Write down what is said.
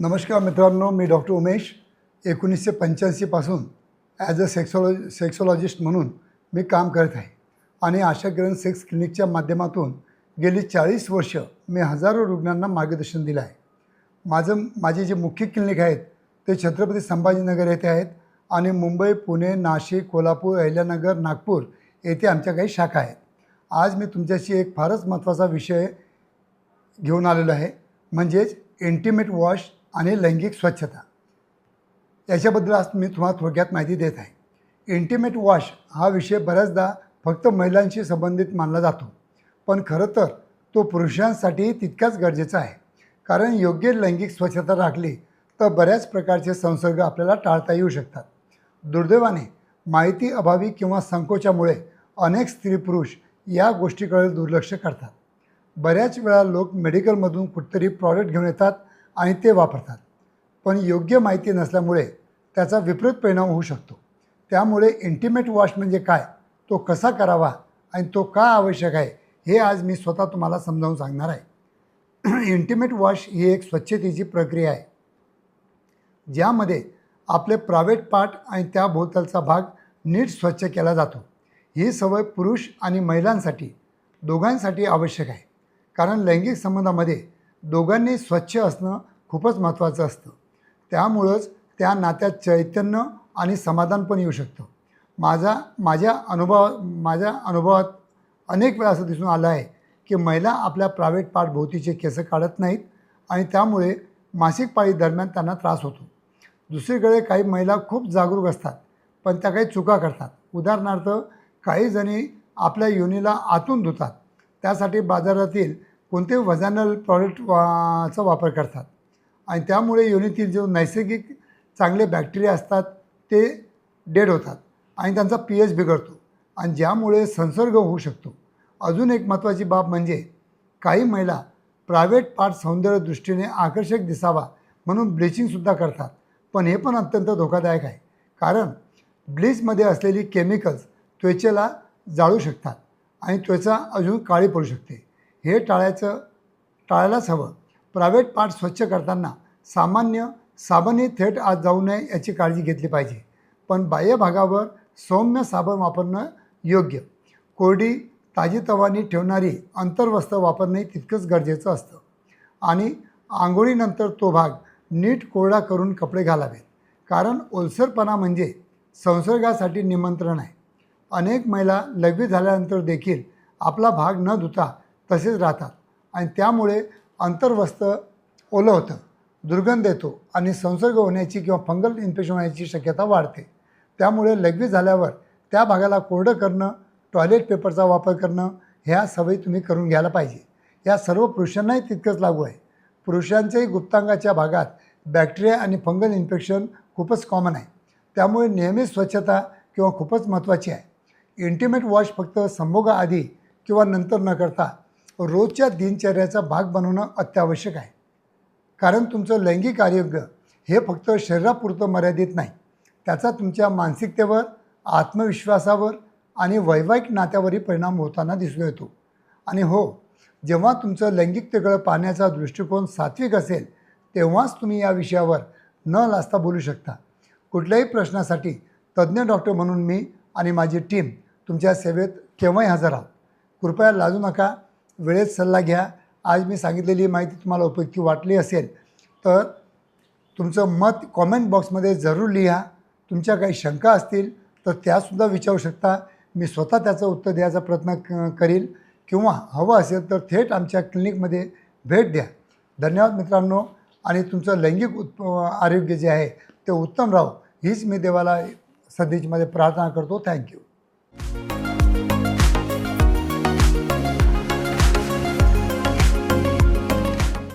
नमस्कार मित्रांनो मी डॉक्टर उमेश. एकोणीसशे पंच्याऐंशीपासून ॲज अ सेक्सॉलॉ सेक्सॉलॉजिस्ट म्हणून मी काम करत आहे. आणि आशा किरण सेक्स क्लिनिकच्या माध्यमातून गेली चाळीस वर्ष मी हजारो रुग्णांना मार्गदर्शन दिलं आहे. माझं माझे जे मुख्य क्लिनिक आहेत ते छत्रपती संभाजीनगर येथे आहेत आणि मुंबई पुणे नाशिक कोल्हापूर अहिल्यानगर नागपूर येथे आमच्या काही शाखा आहेत. आज मी तुमच्याशी एक फारच महत्त्वाचा विषय घेऊन आलेलो आहे. म्हणजेच इंटिमेट वॉश आणि लैंगिक स्वच्छता. याच्याबद्दल आज मी तुम्हाला थोडक्यात माहिती देत आहे. इंटिमेट वॉश हा विषय बऱ्याचदा फक्त महिलांशी संबंधित मानला जातो. पण खरं तर तो पुरुषांसाठीही तितकाच गरजेचा आहे. कारण योग्य लैंगिक स्वच्छता राखली तर बऱ्याच प्रकारचे संसर्ग आपल्याला टाळता येऊ शकतात. दुर्दैवाने माहिती अभावी किंवा संकोचामुळे अनेक स्त्री पुरुष या गोष्टीकडे दुर्लक्ष करतात. बऱ्याच वेळा लोक मेडिकलमधून कुठतरी प्रॉडक्ट घेऊन येतात आणि ते वापरतात. पण योग्य माहिती नसल्यामुळे त्याचा विपरीत परिणाम होऊ शकतो. त्यामुळे इंटिमेट वॉश म्हणजे काय? तो कसा करावा? आणि तो का आवश्यक आहे? हे आज मी स्वतः तुम्हाला समजावून सांगणार आहे. इंटिमेट वॉश ही एक स्वच्छतेची प्रक्रिया आहे. ज्यामध्ये आपले प्रायव्हेट पार्ट आणि त्या भोवतालचा भाग नीट स्वच्छ केला जातो. ही सवय पुरुष आणि महिलांसाठी दोघांसाठी आवश्यक आहे. कारण लैंगिक संबंधामध्ये दोघांनी स्वच्छ असणं खूपच महत्त्वाचं असतं. त्यामुळंच त्या नात्यात चैतन्य आणि समाधान पण येऊ शकतं. माझा माझ्या अनुभव माझ्या अनुभवात अनेक वेळा असं दिसून आलं आहे की महिला आपल्या प्रायव्हेट पाठभोवतीचे केस काढत नाहीत आणि त्यामुळे मासिक पाळी दरम्यान त्यांना त्रास होतो. दुसरीकडे काही महिला खूप जागरूक असतात पण त्या काही चुका करतात. उदाहरणार्थ काही जणी आपल्या योनीला आतून धुतात. त्यासाठी बाजारातील कोणते वजानल प्रॉडक्ट वा चा वापर करतात. आणि त्यामुळे योनीतील जो नैसर्गिक चांगले बॅक्टेरिया असतात ते डेड होतात आणि त्यांचा पी एच बिघडतो. आणि ज्यामुळे संसर्ग होऊ शकतो. अजून एक महत्त्वाची बाब म्हणजे काही महिला प्रायव्हेट पार्ट सौंदर्य दृष्टीने आकर्षक दिसावा म्हणून ब्लिचिंगसुद्धा करतात. पण हे पण अत्यंत धोकादायक आहे. कारण ब्लीचमध्ये असलेली केमिकल्स त्वचेला जाळू शकतात आणि त्वचा अजून काळी पडू शकते. हे टाळायचं टाळायलाच हवं. प्रायव्हेट पार्ट स्वच्छ करताना सामान्य साबणही थेट आत जाऊ नये याची काळजी घेतली पाहिजे. पण बाह्य भागावर सौम्य साबण वापरणं योग्य. कोरडी ताजीतवानी ठेवणारी अंतर्वस्त्र वापरणे तितकंच गरजेचं असतं. आणि आंघोळीनंतर तो भाग नीट कोरडा करून कपडे घालावेत. कारण ओलसरपणा म्हणजे संसर्गासाठी निमंत्रण आहे. अनेक महिला लघवी झाल्यानंतर देखील आपला भाग न धुता तसेच राहतात. आणि त्यामुळे अंतर्वस्त ओलं होतं. दुर्गंध येतो आणि संसर्ग होण्याची किंवा फंगल इन्फेक्शन होण्याची शक्यता वाढते. त्यामुळे लघवी झाल्यावर त्या भागाला कोरडं करणं टॉयलेट पेपरचा वापर करणं ह्या सवयी तुम्ही करून घ्यायला पाहिजे. या सर्व पुरुषांनाही तितकंच लागू आहे. पुरुषांच्याही गुप्तांगाच्या भागात बॅक्टेरिया आणि फंगल इन्फेक्शन खूपच कॉमन आहे. त्यामुळे नियमित स्वच्छता किंवा खूपच महत्त्वाची आहे. इंटिमेट वॉश फक्त संभोगाआधी किंवा नंतर न करता रोजच्या दिनचर्याचा भाग बनवणं अत्यावश्यक आहे. कारण तुमचं लैंगिक आरोग्य हे फक्त शरीरापुरतं मर्यादित नाही. त्याचा तुमच्या मानसिकतेवर आत्मविश्वासावर आणि वैवाहिक नात्यावरही परिणाम होताना दिसून येतो. आणि हो जेव्हा तुमचं लैंगिकतेकडं पाहण्याचा दृष्टिकोन सात्विक असेल तेव्हाच तुम्ही या विषयावर न लाजता बोलू शकता. कुठल्याही प्रश्नासाठी तज्ज्ञ डॉक्टर म्हणून मी आणि माझी टीम तुमच्या सेवेत केव्हाही हजर आहोत. कृपया लाजू नका. वेळेत सल्ला घ्या. आज मी सांगितलेली माहिती तुम्हाला उपयुक्ती वाटली असेल तर तुमचं मत कॉमेंट बॉक्समध्ये जरूर लिहा. तुमच्या काही शंका असतील तर त्यासुद्धा विचारू शकता. मी स्वतः त्याचं उत्तर द्यायचा प्रयत्न क करील. किंवा हवं असेल तर थेट आमच्या क्लिनिकमध्ये भेट द्या. धन्यवाद मित्रांनो. आणि तुमचं लैंगिक उत् आरोग्य जे आहे ते उत्तम राहो हीच मी देवाला सध्याची प्रार्थना करतो. थँक्यू